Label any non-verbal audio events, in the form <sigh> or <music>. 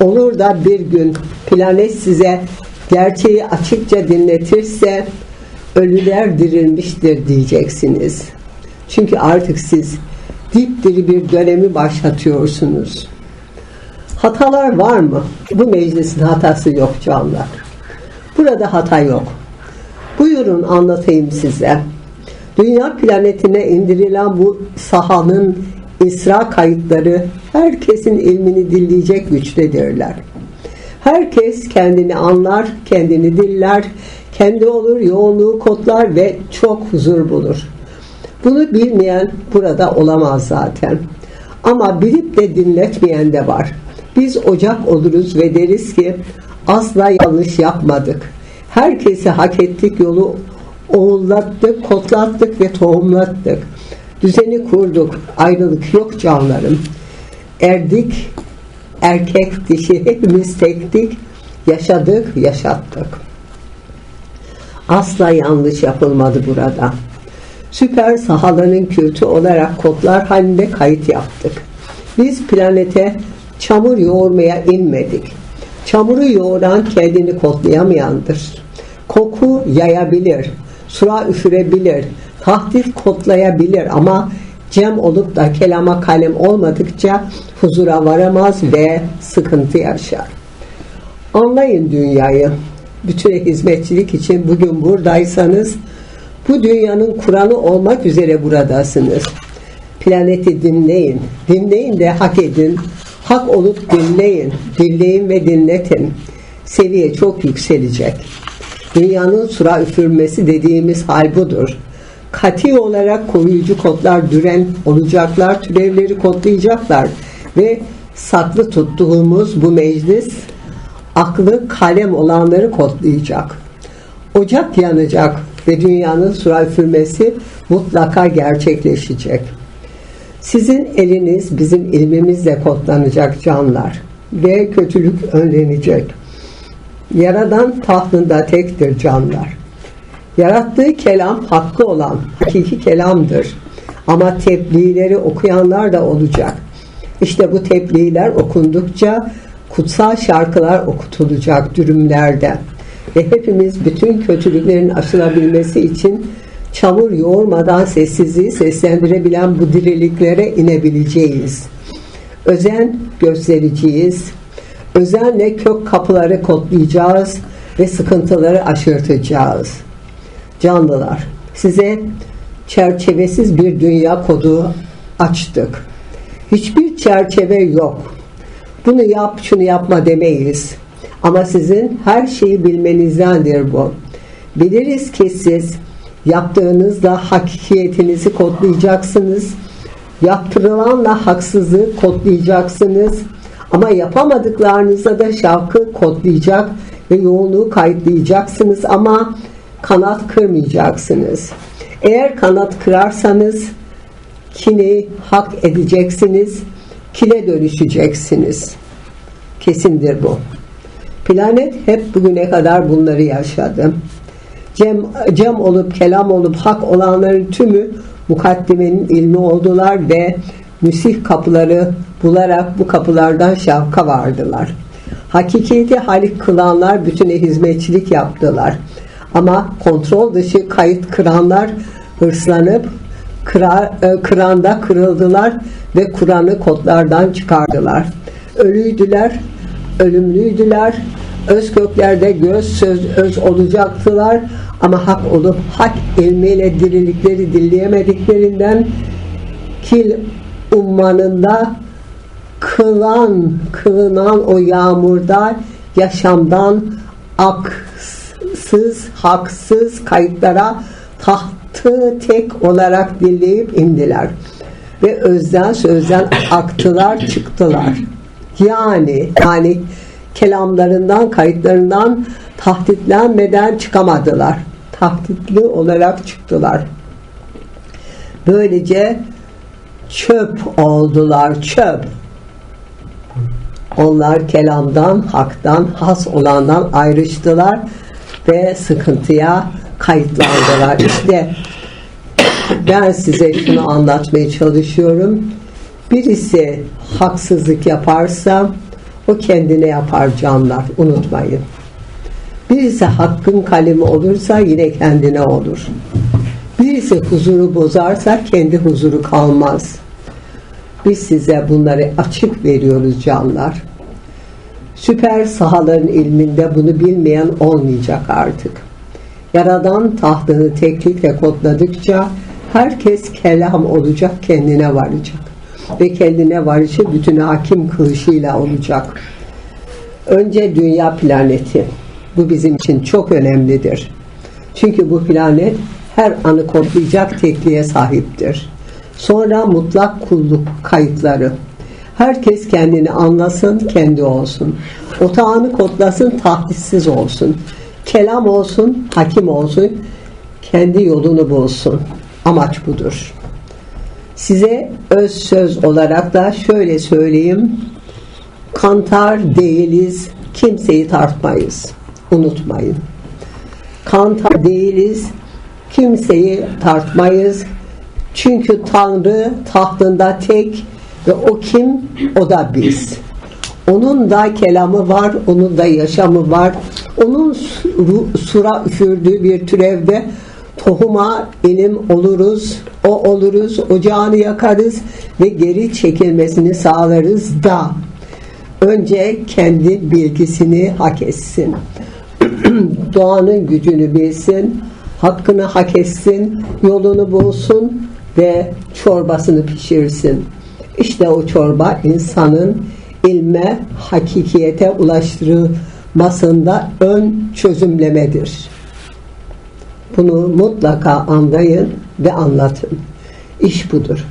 Olur da bir gün planet size gerçeği açıkça dinletirse ölüler dirilmiştir diyeceksiniz. Çünkü artık siz dipdiri bir dönemi başlatıyorsunuz. Hatalar var mı? Bu meclisin hatası yok canlar. Burada hata yok. Buyurun anlatayım size. Dünya planetine indirilen bu sahanın İsra kayıtları herkesin ilmini dilleyecek güçtedirler. Herkes kendini anlar, kendini diller, kendi olur, yoğunluğu kodlar ve çok huzur bulur. Bunu bilmeyen burada olamaz zaten. Ama bilip de dinletmeyen de var. Biz ocak oluruz ve deriz ki asla yanlış yapmadık. Herkesi hak ettik yolu oğullattık, kotlattık ve tohumlattık. Düzeni kurduk. Ayrılık yok canlarım. Erdik, erkek dişi hepimiz tektik. Yaşadık, yaşattık. Asla yanlış yapılmadı burada. Süper sahaların kötü olarak kodlar halinde kayıt yaptık. Biz planete çamur yoğurmaya inmedik. Çamuru yoğuran kendini kodlayamayandır. Koku yayabilir, sura üfürebilir, tahdit kodlayabilir ama cem olup da kelama kalem olmadıkça huzura varamaz ve sıkıntı yaşar. Anlayın dünyayı. Bütüne hizmetçilik için bugün buradaysanız bu dünyanın Kur'an'ı olmak üzere buradasınız. Planeti dinleyin. Dinleyin de hak edin. Hak olup dinleyin. Dinleyin ve dinletin. Seviye çok yükselecek. Dünyanın sura üfürmesi dediğimiz hal budur. Kati olarak koruyucu kodlar düren olacaklar, türevleri kodlayacaklar ve saklı tuttuğumuz bu meclis aklı kalem olanları kodlayacak. Ocak yanacak ve dünyanın sura üfürmesi mutlaka gerçekleşecek. Sizin eliniz bizim ilmimizle kodlanacak canlar ve kötülük önlenecek. Yaradan tahtında tektir canlar. Yarattığı kelam hakkı olan hakiki kelamdır. Ama tebliğleri okuyanlar da olacak. İşte bu tebliğler okundukça kutsal şarkılar okutulacak dürümlerde. Ve hepimiz bütün kötülüklerin aşılabilmesi için çamur yoğurmadan sessizliği seslendirebilen bu diriliklere inebileceğiz. Özen göstereceğiz. Özenle kök kapıları kodlayacağız ve sıkıntıları aşırtacağız. Canlılar, size çerçevesiz bir dünya kodu açtık. Hiçbir çerçeve yok. Bunu yap, şunu yapma demeyiz. Ama sizin her şeyi bilmenizdendir bu. Biliriz ki siz yaptığınızla hakikiyetinizi kodlayacaksınız. Yaptırılanla haksızlığı kodlayacaksınız. Ama yapamadıklarınızda da şavkı kodlayacak ve yoğunluğu kayıtlayacaksınız ama kanat kırmayacaksınız. Eğer kanat kırarsanız kini hak edeceksiniz, kine dönüşeceksiniz. Kesindir bu. Planet hep bugüne kadar bunları yaşadı. Cem, cem olup kelam olup hak olanların tümü mukaddimenin ilmi oldular ve müsih kapıları bularak bu kapılardan şavka vardılar. Hakikiyeti halik kılanlar bütüne hizmetçilik yaptılar. Ama kontrol dışı kayıt kıranlar hırslanıp kıra, e, kıranda kırıldılar ve Kur'an'ı kodlardan çıkardılar. Ölüydüler, ölümlüydüler, öz köklerde göz söz öz olacaktılar ama hak olup hak ilmiyle dirilikleri dinleyemediklerinden kil ummanında kılan, kılınan o yağmurda yaşamdan aksız, haksız kayıtlara tahtı tek olarak dinleyip indiler. Ve özden sözden aktılar, çıktılar. Yani, yani kelamlarından, kayıtlarından tahditlenmeden çıkamadılar. Tahditli olarak çıktılar. Böylece çöp oldular, çöp. Onlar kelamdan, haktan, has olandan ayrıştılar ve sıkıntıya kayıtlandılar. İşte ben size şunu anlatmaya çalışıyorum. Birisi haksızlık yaparsa O kendine yapar canlar unutmayın. Birisi hakkın kalemi olursa yine kendine olur. Birisi huzuru bozarsa kendi huzuru kalmaz. Biz size bunları açık veriyoruz canlar. Süper sahaların ilminde bunu bilmeyen olmayacak artık. Yaradan tahtını teklikle kodladıkça herkes kelam olacak, kendine varacak. Ve kendine varışı bütün hakim kılışıyla olacak. Önce dünya planeti. Bu bizim için çok önemlidir. Çünkü bu planet her anı kodlayacak tekliğe sahiptir. Sonra mutlak kulluk kayıtları. Herkes kendini anlasın, kendi olsun. Otağını kodlasın, tahdissiz olsun. Kelam olsun, hakim olsun, kendi yolunu bulsun. Amaç budur. Size öz söz olarak da şöyle söyleyeyim. Kantar değiliz, kimseyi tartmayız. Unutmayın. Kantar değiliz, kimseyi tartmayız. Çünkü Tanrı tahtında tek ve o kim? O da biz. Onun da kelamı var, onun da yaşamı var. Onun su- sura üfürdüğü bir türevde tohuma ilim oluruz, o oluruz, ocağını yakarız ve geri çekilmesini sağlarız da önce kendi bilgisini hak etsin. <clears throat> Doğanın gücünü bilsin, hakkını hak etsin, yolunu bulsun ve çorbasını pişirsin. İşte o çorba insanın ilme, hakikiyete ulaştırılmasında ön çözümlemedir. Bunu mutlaka anlayın ve anlatın. İş budur.